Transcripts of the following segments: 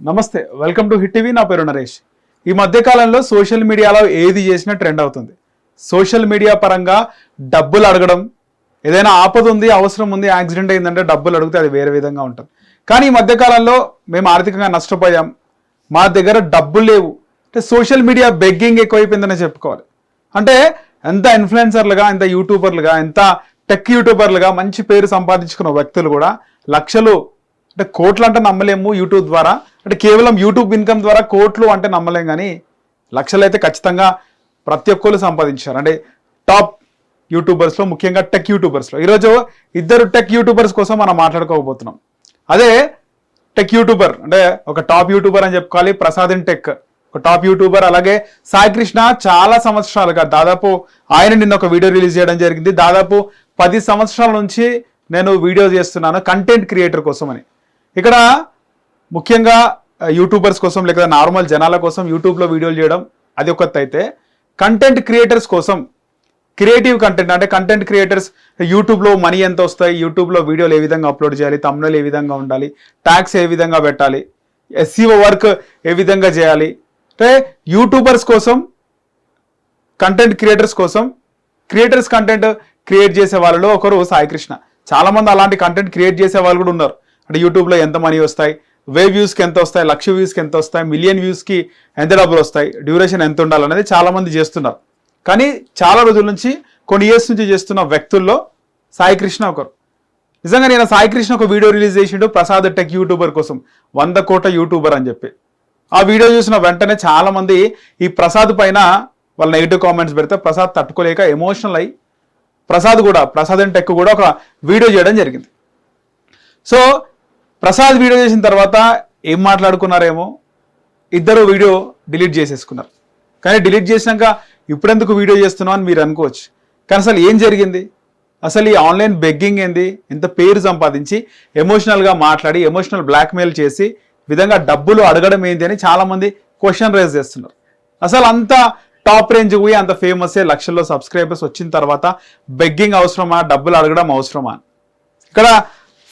నమస్తే welcome to hit TV. నా పేరు నరేష్. ఈ మధ్యకాలంలో సోషల్ మీడియాలో ఏది చేసినా ట్రెండ్ అవుతుంది. సోషల్ మీడియా పరంగా డబ్బులు అడగడం ఏదైనా ఆపద ఉంది అవసరం ఉంది యాక్సిడెంట్ అయిందంటే డబ్బులు అడిగితే అది వేరే విధంగా ఉంటుంది. కానీ ఈ మధ్యకాలంలో మేము ఆర్థికంగా నష్టపోయాం. మా దగ్గర డబ్బులు లేవు. అంటే సోషల్ మీడియా బెగ్గింగ్ ఎక్కువైపోయిందనే చెప్పుకోవాలి. అంటే ఎంత ఇన్ఫ్లుయెన్సర్లుగా ఎంత యూట్యూబర్లుగా ఎంత టెక్ యూట్యూబర్లుగా మంచి పేరు సంపాదించుకున్న వ్యక్తులు కూడా లక్షలు అంటే కోట్లు అంటే నమ్మలేము యూట్యూబ్ ద్వారా. అంటే కేవలం యూట్యూబ్ ఇన్కమ్ ద్వారా కోట్లు అంటే నమ్మలేం కానీ లక్షలు అయితే ఖచ్చితంగా ప్రతి ఒక్కరు సంపాదించారు. అంటే టాప్ యూట్యూబర్స్లో ముఖ్యంగా టెక్ యూట్యూబర్స్లో. ఈరోజు ఇద్దరు టెక్ యూట్యూబర్స్ కోసం మనం మాట్లాడుకోకపోతున్నాం అదే టెక్ యూట్యూబర్ అంటే ఒక టాప్ యూట్యూబర్ అని చెప్పుకోవాలి ప్రసాద్ ఇన్ టెక్. ఒక టాప్ యూట్యూబర్ అలాగే సాయి కృష్ణ చాలా సంవత్సరాలుగా దాదాపు ఆయన నిన్న ఒక వీడియో రిలీజ్ చేయడం జరిగింది. దాదాపు పది సంవత్సరాల నుంచి నేను వీడియో చేస్తున్నాను కంటెంట్ క్రియేటర్ కోసం అని ఇక్కడ ముఖ్యంగా యూట్యూబర్స్ కోసం లేదా నార్మల్ జనాల కోసం యూట్యూబ్లో వీడియోలు చేయడం అది ఒకటి అయితే కంటెంట్ క్రియేటర్స్ కోసం క్రియేటివ్ కంటెంట్ అంటే కంటెంట్ క్రియేటర్స్ యూట్యూబ్లో మనీ ఎంత వస్తాయి యూట్యూబ్లో వీడియోలు ఏ విధంగా అప్లోడ్ చేయాలి తమ్ముళ్ళు ఏ విధంగా ఉండాలి ట్యాక్స్ ఏ విధంగా పెట్టాలి ఎస్సీఓ వర్క్ ఏ విధంగా చేయాలి. అంటే యూట్యూబర్స్ కోసం కంటెంట్ క్రియేటర్స్ కోసం క్రియేటర్స్ కంటెంట్ క్రియేట్ చేసే వాళ్ళలో ఒకరు సాయికృష్ణ. చాలామంది అలాంటి కంటెంట్ క్రియేట్ చేసే వాళ్ళు కూడా ఉన్నారు. అంటే యూట్యూబ్లో ఎంత మనీ వస్తాయి వే వ్యూస్కి ఎంత వస్తాయి లక్ష వ్యూస్కి ఎంత వస్తాయి మిలియన్ వ్యూస్కి ఎంత డబ్బులు వస్తాయి డ్యూరేషన్ ఎంత ఉండాలనేది చాలామంది చేస్తున్నారు. కానీ చాలా రోజుల నుంచి కొన్ని ఇయర్స్ నుంచి చేస్తున్న వ్యక్తుల్లో సాయికృష్ణ ఒకరు. నిజంగా నేను సాయికృష్ణ ఒక వీడియో రిలీజ్ చేసిండు ప్రసాద్ టెక్ యూట్యూబర్ కోసం వంద కోట యూట్యూబర్ అని చెప్పి. ఆ వీడియో చూసిన వెంటనే చాలామంది ఈ ప్రసాద్ పైన వాళ్ళ నెగిటివ్ కామెంట్స్ పెడితే ప్రసాద్ తట్టుకోలేక ఎమోషనల్ అయ్యి ప్రసాద్ కూడా ప్రసాద్ అండ్ టెక్ కూడా ఒక వీడియో చేయడం జరిగింది. సో ప్రసాద్ వీడియో చేసిన తర్వాత ఏం మాట్లాడుకున్నారేమో ఇద్దరు వీడియో డిలీట్ చేసేసుకున్నారు. కానీ డిలీట్ చేసినాక ఇప్పుడెందుకు వీడియో చేస్తున్నావు అని మీరు అనుకోవచ్చు. కానీ అసలు ఏం జరిగింది? అసలు ఈ ఆన్లైన్ బెగ్గింగ్ ఏంది? ఇంత పేరు సంపాదించి ఎమోషనల్గా మాట్లాడి ఎమోషనల్ బ్లాక్మెయిల్ చేసి విధంగా డబ్బులు అడగడం ఏంటి అని చాలామంది క్వశ్చన్ రైజ్ చేస్తున్నారు. అసలు అంత టాప్ రేంజ్ పోయి అంత ఫేమస్ లక్షల్లో సబ్స్క్రైబర్స్ వచ్చిన తర్వాత బెగ్గింగ్ అవసరమా? డబ్బులు అడగడం అవసరమా? ఇక్కడ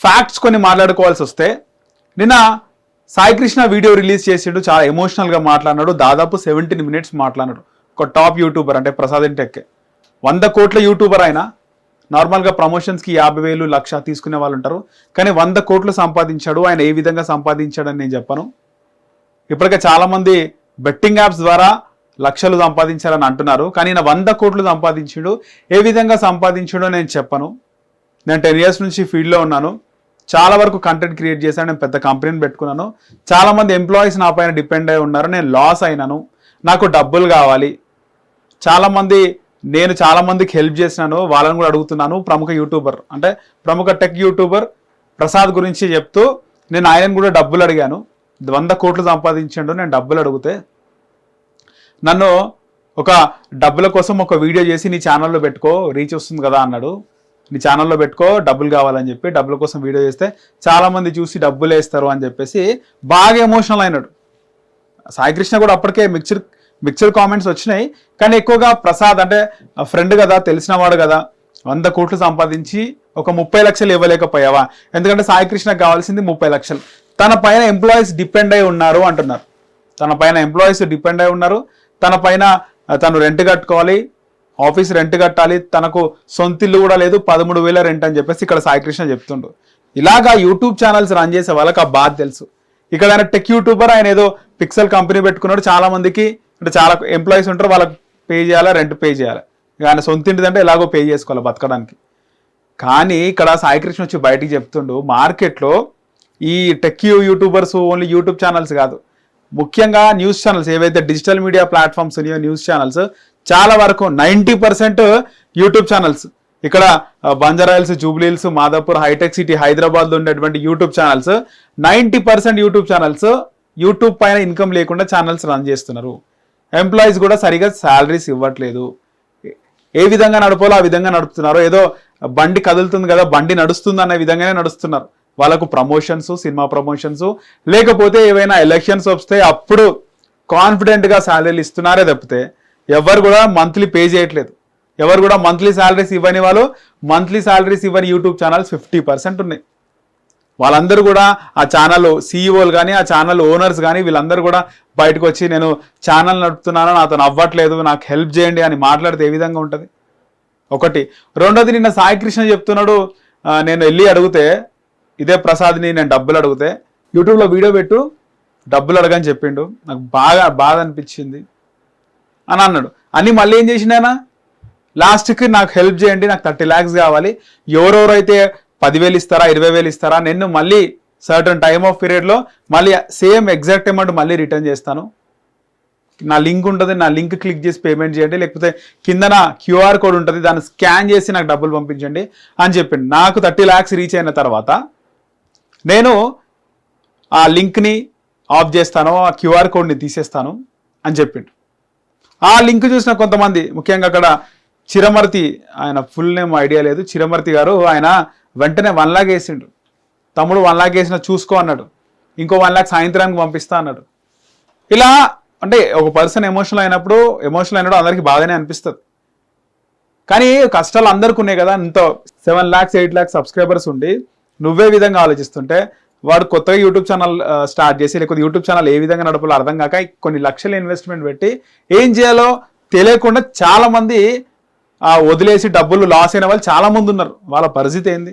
ఫ్యాక్ట్స్ కొన్ని మాట్లాడుకోవాల్సి వస్తే నిన్న సాయికృష్ణ వీడియో రిలీజ్ చేసిండు చాలా ఎమోషనల్గా మాట్లాడినాడు దాదాపు సెవెంటీన్ మినిట్స్ మాట్లాడినాడు. ఒక టాప్ యూట్యూబర్ అంటే ప్రసాద్ టెక్ వంద కోట్ల యూట్యూబర్ ఆయన నార్మల్గా ప్రమోషన్స్కి యాభై వేలు లక్ష తీసుకునే వాళ్ళు ఉంటారు. కానీ వంద కోట్లు సంపాదించాడు ఆయన ఏ విధంగా సంపాదించాడని నేను చెప్పను. ఇప్పటికే చాలామంది బెట్టింగ్ యాప్స్ ద్వారా లక్షలు సంపాదించాలని అంటున్నారు. కానీ ఈయన వంద కోట్లు సంపాదించాడు ఏ విధంగా సంపాదించాడో నేను చెప్పను. నేను టెన్ ఇయర్స్ నుంచి ఫీల్డ్లో ఉన్నాను. చాలా వరకు కంటెంట్ క్రియేట్ చేశాను నేను పెద్ద కంపెనీని పెట్టుకున్నాను. చాలామంది ఎంప్లాయీస్ నా పైన డిపెండ్ అయి ఉన్నారు నేను లాస్ అయినాను నాకు డబ్బులు కావాలి. చాలామంది నేను చాలా మందికి హెల్ప్ చేసినాను వాళ్ళని కూడా అడుగుతున్నాను ప్రముఖ యూట్యూబర్ అంటే ప్రముఖ టెక్ యూట్యూబర్ ప్రసాద్ గురించి చెప్తూ నేను ఆయనను కూడా డబ్బులు అడిగాను. వంద కోట్లు సంపాదించాడు నేను డబ్బులు అడిగితే నన్ను ఒక డబ్బుల కోసం ఒక వీడియో చేసి నీ ఛానల్లో పెట్టుకో రీచ్ వస్తుంది కదా అన్నాడు. నీ ఛానల్లో పెట్టుకో డబ్బులు కావాలని చెప్పి డబ్బుల కోసం వీడియో చేస్తే చాలామంది చూసి డబ్బులు వేస్తారు అని చెప్పేసి బాగా ఎమోషనల్ అయినాడు. సాయికృష్ణ కూడా అప్పటికే మిక్చర్ మిక్చర్ కామెంట్స్ వచ్చినాయి. కానీ ఎక్కువగా ప్రసాద్ అంటే ఫ్రెండ్ కదా తెలిసిన వాడు కదా వంద కోట్లు సంపాదించి ఒక ముప్పై లక్షలు ఇవ్వలేకపోయావా? ఎందుకంటే సాయికృష్ణకు కావాల్సింది ముప్పై లక్షలు. తన పైన ఎంప్లాయీస్ డిపెండ్ అయి ఉన్నారు అంటున్నారు. తన పైన ఎంప్లాయీస్ డిపెండ్ అయి ఉన్నారు. తన పైన తను రెంట్ కట్టుకోవాలి. ఆఫీస్ రెంట్ కట్టాలి తనకు సొంత ఇల్లు కూడా లేదు పదమూడు వేల రెంట్ అని చెప్పేసి ఇక్కడ సాయికృష్ణ చెప్తుండు. ఇలాగా యూట్యూబ్ ఛానల్స్ రన్ చేసే వాళ్ళకి ఆ బాధ తెలుసు. ఇక్కడ ఆయన టెక్ యూట్యూబర్ ఆయన ఏదో పిక్సెల్ కంపెనీ పెట్టుకున్నాడు చాలా మందికి అంటే చాలా ఎంప్లాయీస్ ఉంటారు వాళ్ళకి పే చేయాలా రెంట్ పే చేయాలి. ఇక ఆయన సొంత ఇంటిదంటే ఎలాగో పే చేసుకోవాలి బతకడానికి. కానీ ఇక్కడ సాయికృష్ణ వచ్చి బయటికి చెప్తుండు మార్కెట్లో ఈ tech YouTubers only YouTube channels కాదు. ముఖ్యంగా న్యూస్ ఛానల్స్ ఏవైతే డిజిటల్ మీడియా ప్లాట్ఫామ్స్ ఉన్నాయో న్యూస్ ఛానల్స్ చాలా వరకు నైంటీ పర్సెంట్ యూట్యూబ్ ఛానల్స్. ఇక్కడ ఆ, బంజారాయిల్స్ జూబ్లీహిల్స్ మాదాపూర్ హైటెక్ సిటీ హైదరాబాద్లో ఉండేటువంటి YouTube channels. Ninety percent YouTube channels YouTube పైన ఇన్కమ్ లేకుండా ఛానల్స్ రన్ చేస్తున్నారు. ఎంప్లాయీస్ కూడా సరిగా శాలరీస్ ఇవ్వట్లేదు. ఏ విధంగా నడపాలో ఆ విధంగా నడుపుతున్నారు. ఏదో బండి కదులుతుంది కదా బండి నడుస్తుంది అనే విధంగానే నడుస్తున్నారు. వాళ్ళకు ప్రమోషన్స్ సినిమా ప్రమోషన్స్ లేకపోతే ఏవైనా ఎలక్షన్స్ వస్తే అప్పుడు కాన్ఫిడెంట్గా శాలరీలు ఇస్తున్నారే తప్పితే ఎవరు కూడా మంత్లీ పే చేయట్లేదు. ఎవరు కూడా మంత్లీ శాలరీస్ ఇవ్వని వాళ్ళు మంత్లీ శాలరీస్ ఇవ్వని యూట్యూబ్ ఛానల్స్ ఫిఫ్టీ పర్సెంట్ ఉన్నాయి. వాళ్ళందరూ కూడా ఆ ఛానల్ సీఈఓలు కానీ ఆ ఛానల్ ఓనర్స్ కానీ వీళ్ళందరూ కూడా బయటకు వచ్చి నేను ఛానల్ నడుపుతున్నాను నాతో అవ్వట్లేదు నాకు హెల్ప్ చేయండి అని మాట్లాడితే ఏ విధంగా ఉంటుంది? ఒకటి. రెండోది నిన్న సాయి కృష్ణ చెప్తున్నాడు నేను వెళ్ళి అడిగితే ఇదే ప్రసాద్ని నేను డబ్బులు అడిగితే యూట్యూబ్లో వీడియో పెట్టు డబ్బులు అడగని చెప్పిండు. నాకు బాగా బాధ అనిపించింది. అని అన్నాడు. అని మళ్ళీ ఏం చేసిండు లాస్ట్కి నాకు హెల్ప్ చేయండి నాకు థర్టీ ల్యాక్స్ కావాలి. ఎవరెవరైతే పదివేలు ఇస్తారా ఇరవై వేలు ఇస్తారా నేను మళ్ళీ సర్టన్ టైమ్ ఆఫ్ పీరియడ్లో మళ్ళీ సేమ్ ఎగ్జాక్ట్ అమౌంట్ మళ్ళీ రిటర్న్ చేస్తాను. నా లింక్ ఉంటుంది నా లింక్ క్లిక్ చేసి పేమెంట్ చేయండి. లేకపోతే కిందన క్యూఆర్ కోడ్ ఉంటుంది దాన్ని స్కాన్ చేసి నాకు డబ్బులు పంపించండి అని చెప్పిండు. నాకు థర్టీ ల్యాక్స్ రీచ్ అయిన తర్వాత నేను ఆ లింక్ని ఆఫ్ చేస్తాను ఆ క్యూఆర్ కోడ్ని తీసేస్తాను అని చెప్పిండు. ఆ లింక్ చూసిన కొంతమంది ముఖ్యంగా అక్కడ చిరమర్తి ఆయన ఫుల్ నేమ్ ఐడియా లేదు చిరమర్తి గారు ఆయన వెంటనే వన్ లాక్ వేసిండు. తమ్ముడు వన్ లాక్ వేసిన చూసుకో అన్నాడు. ఇంకో వన్ లాక్ సాయంత్రానికి పంపిస్తా అన్నాడు. ఇలా అంటే ఒక పర్సన్ ఎమోషనల్ అయినప్పుడు ఎమోషనల్ అయినప్పుడు అందరికీ బాగానే అనిపిస్తుంది. కానీ కష్టాలు అందరికి ఉన్నాయి కదా ఇంత seven lakhs eight lakhs subscribers ఉండి నువ్వే విధంగా ఆలోచిస్తుంటే వాడు కొత్తగా యూట్యూబ్ ఛానల్ స్టార్ట్ చేసి లేకపోతే యూట్యూబ్ ఛానల్ ఏ విధంగా నడపాలో అర్థం కాక కొన్ని లక్షల ఇన్వెస్ట్మెంట్ పెట్టి ఏం చేయాలో తెలియకుండా చాలా మంది వదిలేసి డబ్బులు లాస్ అయిన వాళ్ళు చాలా మంది ఉన్నారు. వాళ్ళ పరిస్థితి ఏంది?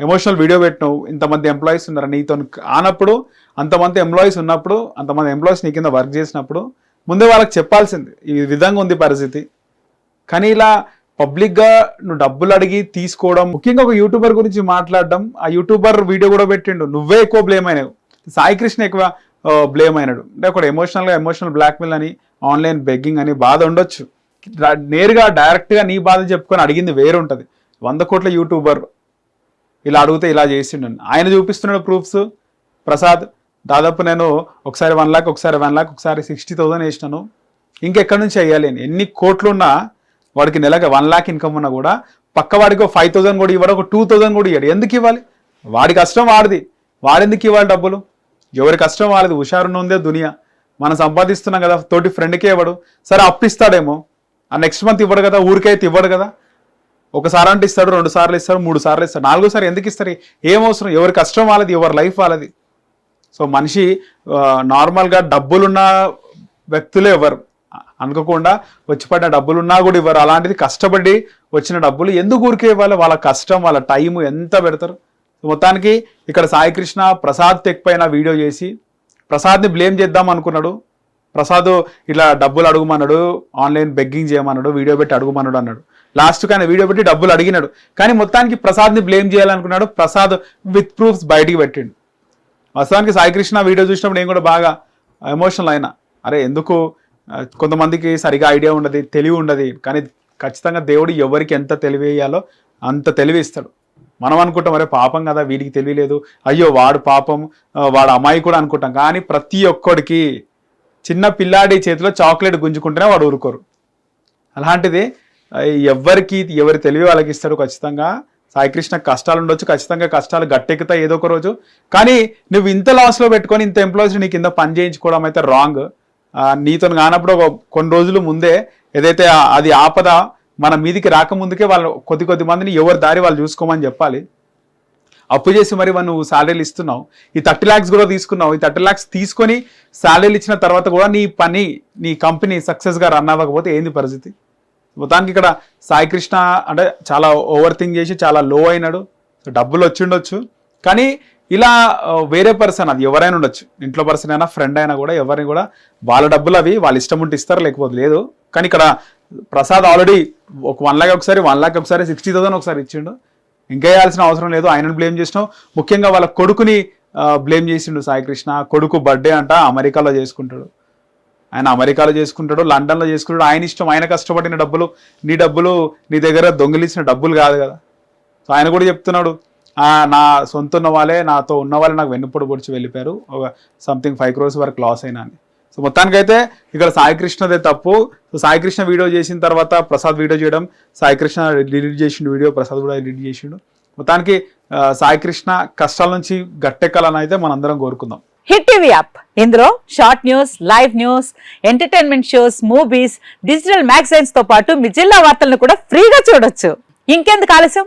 ఎమోషనల్ వీడియో పెట్టినావు ఇంతమంది ఎంప్లాయీస్ ఉన్నారు నీతో కానప్పుడు అంతమంది ఎంప్లాయీస్ ఉన్నప్పుడు అంతమంది ఎంప్లాయీస్ నీ కింద వర్క్ చేసినప్పుడు ముందే వాళ్ళకి చెప్పాల్సింది ఈ విధంగా ఉంది పరిస్థితి. కానీ ఇలా పబ్లిక్గా నువ్వు డబ్బులు అడిగి తీసుకోవడం ముఖ్యంగా ఒక యూట్యూబర్ గురించి మాట్లాడడం ఆ యూట్యూబర్ వీడియో కూడా పెట్టిండు. నువ్వే ఎక్కువ బ్లేమ్ అయినావు. సాయి కృష్ణ ఎక్కువ బ్లేమ్ అయినాడు. అంటే ఒక ఎమోషనల్గా ఎమోషనల్ బ్లాక్మెయిల్ అని ఆన్లైన్ బెగ్గింగ్ అని బాధ ఉండొచ్చు. నేరుగా డైరెక్ట్గా నీ బాధ చెప్పుకొని అడిగింది వేరు ఉంటుంది వంద కోట్ల యూట్యూబర్ ఇలా అడిగితే ఇలా చేసిండు. ఆయన చూపిస్తున్నాడు ప్రూఫ్స్ ప్రసాద్ దాదాపు నేను ఒకసారి వన్ లాక్ ఒకసారి వన్ లాక్ ఒకసారి సిక్స్టీ థౌసండ్ వేసినాను. ఇంకెక్కడి నుంచి వేయాలి ఎన్ని కోట్లున్నా వాడికి నెలకి వన్ ల్యాక్ ఇన్కమ్ ఉన్నా కూడా పక్క వాడికి ఫైవ్ థౌసండ్ కూడా ఇవ్వడు ఒక టూ థౌసండ్ కూడా ఇవ్వడు ఎందుకు ఇవ్వాలి? వాడి కష్టం వాడిది. వాడెందుకు ఇవ్వాలి డబ్బులు? ఎవరి కష్టం వాళ్ళది హుషారున్న ఉందే దునియా. మనం సంపాదిస్తున్నాం కదా తోటి ఫ్రెండ్కే ఇవ్వడు. సరే అప్పిస్తాడేమో ఆ నెక్స్ట్ మంత్ ఇవ్వడు కదా ఊరికైతే ఇవ్వడు కదా. ఒకసారి అంటే ఇస్తాడు రెండు సార్లు ఇస్తాడు మూడు సార్లు ఇస్తాడు. నాలుగోసారి ఎందుకు ఇస్తారు? ఏం అవసరం? ఎవరి కష్టం వాళ్ళది ఎవరి లైఫ్ వాళ్ళది సో మనిషి నార్మల్గా డబ్బులున్న వ్యక్తులే ఎవరు? అనుకోకుండా వచ్చి పడ్డ డబ్బులున్నా కూడా ఇవ్వరు. అలాంటిది కష్టపడి వచ్చిన డబ్బులు ఎందుకు ఊరికే ఇవ్వాలి? వాళ్ళ కష్టం వాళ్ళ టైం ఎంత పెడతారు? మొత్తానికి ఇక్కడ సాయికృష్ణ ప్రసాద్ తెక్ పైన వీడియో చేసి ప్రసాద్ని బ్లేమ్ చేద్దాం అనుకున్నాడు. ప్రసాద్ ఇట్లా డబ్బులు అడుగుమన్నాడు ఆన్లైన్ బెగ్గింగ్ చేయమన్నాడు వీడియో పెట్టి అడుగుమన్నాడు అన్నాడు. లాస్ట్ ఆయన వీడియో పెట్టి డబ్బులు అడిగినాడు. కానీ మొత్తానికి ప్రసాద్ని బ్లేమ్ చేయాలనుకున్నాడు. ప్రసాద్ విత్ ప్రూఫ్స్ బయటికి పెట్టిండు. వాస్తవానికి సాయికృష్ణ వీడియో చూసినప్పుడు నేను కూడా బాగా ఎమోషనల్ అయినా. అరే ఎందుకు కొంతమందికి సరిగా ఐడియా ఉండదు తెలివి ఉండదు కానీ ఖచ్చితంగా దేవుడు ఎవరికి ఎంత తెలివి వేయాలో అంత తెలివి ఇస్తాడు. మనం అనుకుంటాం అరే పాపం కదా వీడికి తెలియలేదు అయ్యో వాడు పాపం వాడు అమ్మాయి కూడా అనుకుంటాం. కానీ ప్రతి ఒక్కడికి చిన్న పిల్లాడి చేతిలో చాక్లెట్ గుంజుకుంటేనే వాడు ఊరుకోరు. అలాంటిది ఎవరికి ఎవరి తెలివి వాళ్ళకి ఇస్తాడు ఖచ్చితంగా సాయికృష్ణ కష్టాలు ఉండొచ్చు. ఖచ్చితంగా కష్టాలు గట్టెక్కుతాయి ఏదో ఒక రోజు. కానీ నువ్వు ఇంత లాస్లో పెట్టుకొని ఇంత ఎంప్లాయీస్ నీ కింద పని చేయించుకోవడం అయితే రాంగ్ నీతో కానప్పుడు ఒక కొన్ని రోజులు ముందే ఏదైతే అది ఆపద మన మీదికి రాకముందుకే వాళ్ళు కొద్ది కొద్ది మందిని ఎవరి దారి వాళ్ళు చూసుకోమని చెప్పాలి. అప్పు చేసి మరి నువ్వు శాలరీలు ఇస్తున్నావు. ఈ థర్టీ ల్యాక్స్ కూడా తీసుకున్నావు. ఈ థర్టీ ల్యాక్స్ తీసుకొని శాలరీలు ఇచ్చిన తర్వాత కూడా నీ పని నీ కంపెనీ సక్సెస్గా రన్ అవ్వకపోతే ఏంది పరిస్థితి? మొత్తానికి ఇక్కడ సాయి కృష్ణ అంటే చాలా ఓవర్ థింక్ చేసి చాలా లో అయినాడు. డబ్బులు వచ్చిండొచ్చు. కానీ ఇలా వేరే పర్సన్ అది ఎవరైనా ఉండొచ్చు. ఇంట్లో పర్సన్ అయినా ఫ్రెండ్ అయినా కూడా ఎవరిని కూడా వాళ్ళ డబ్బులు అవి వాళ్ళ ఇష్టం ఉంటే ఇస్తారు లేకపోతే లేదు. కానీ ఇక్కడ ప్రసాద్ ఆల్రెడీ ఒక వన్ లాక్ ఒకసారి వన్ లాక్ ఒకసారి సిక్స్టీ థౌసండ్ ఒకసారి ఇచ్చిండు. ఇంకా వేయాల్సిన అవసరం లేదు. ఆయనను బ్లేమ్ చేసినావు ముఖ్యంగా వాళ్ళ కొడుకుని బ్లేమ్ చేసిండు సాయి కృష్ణ. కొడుకు బర్త్డే అంట అమెరికాలో చేసుకుంటాడు. ఆయన అమెరికాలో చేసుకుంటాడు లండన్లో చేసుకుంటాడు. ఆయన ఇష్టం ఆయన కష్టపడిన డబ్బులు నీ డబ్బులు నీ దగ్గర దొంగిలించిన డబ్బులు కాదు కదా. సో ఆయన కూడా చెప్తున్నాడు నా సొంత ఉన్న వాళ్ళే నాతో ఉన్న వాళ్ళే నాకు వెన్నుపొడి పొడిచి వెళ్ళిపోయారు. ఒక సంథింగ్ ఫైవ్ క్రోర్స్ వరకు లాస్ అయినా అని. సో మొత్తానికైతే ఇక్కడ సాయి కృష్ణదే తప్పు. సో సాయి కృష్ణ వీడియో చేసిన తర్వాత ప్రసాద్ వీడియో చేయడం సాయి కృష్ణ డిలీట్ చేసిండు వీడియో ప్రసాద్ కూడా డిలీట్ చేసిండు. మొత్తానికి సాయికృష్ణ సాయి కృష్ణ కష్టాల నుంచి గట్టెక్కాలని అయితే మనందరం కోరుకుందాం. హిట్ టీవీ యాప్ ఇందులో short news live news entertainment shows movies digital మ్యాగజైన్స్తో పాటు మీ జిల్లా వార్తలను కూడా ఫ్రీగా చూడొచ్చు. ఇంకెందుకు ఆలస్యం?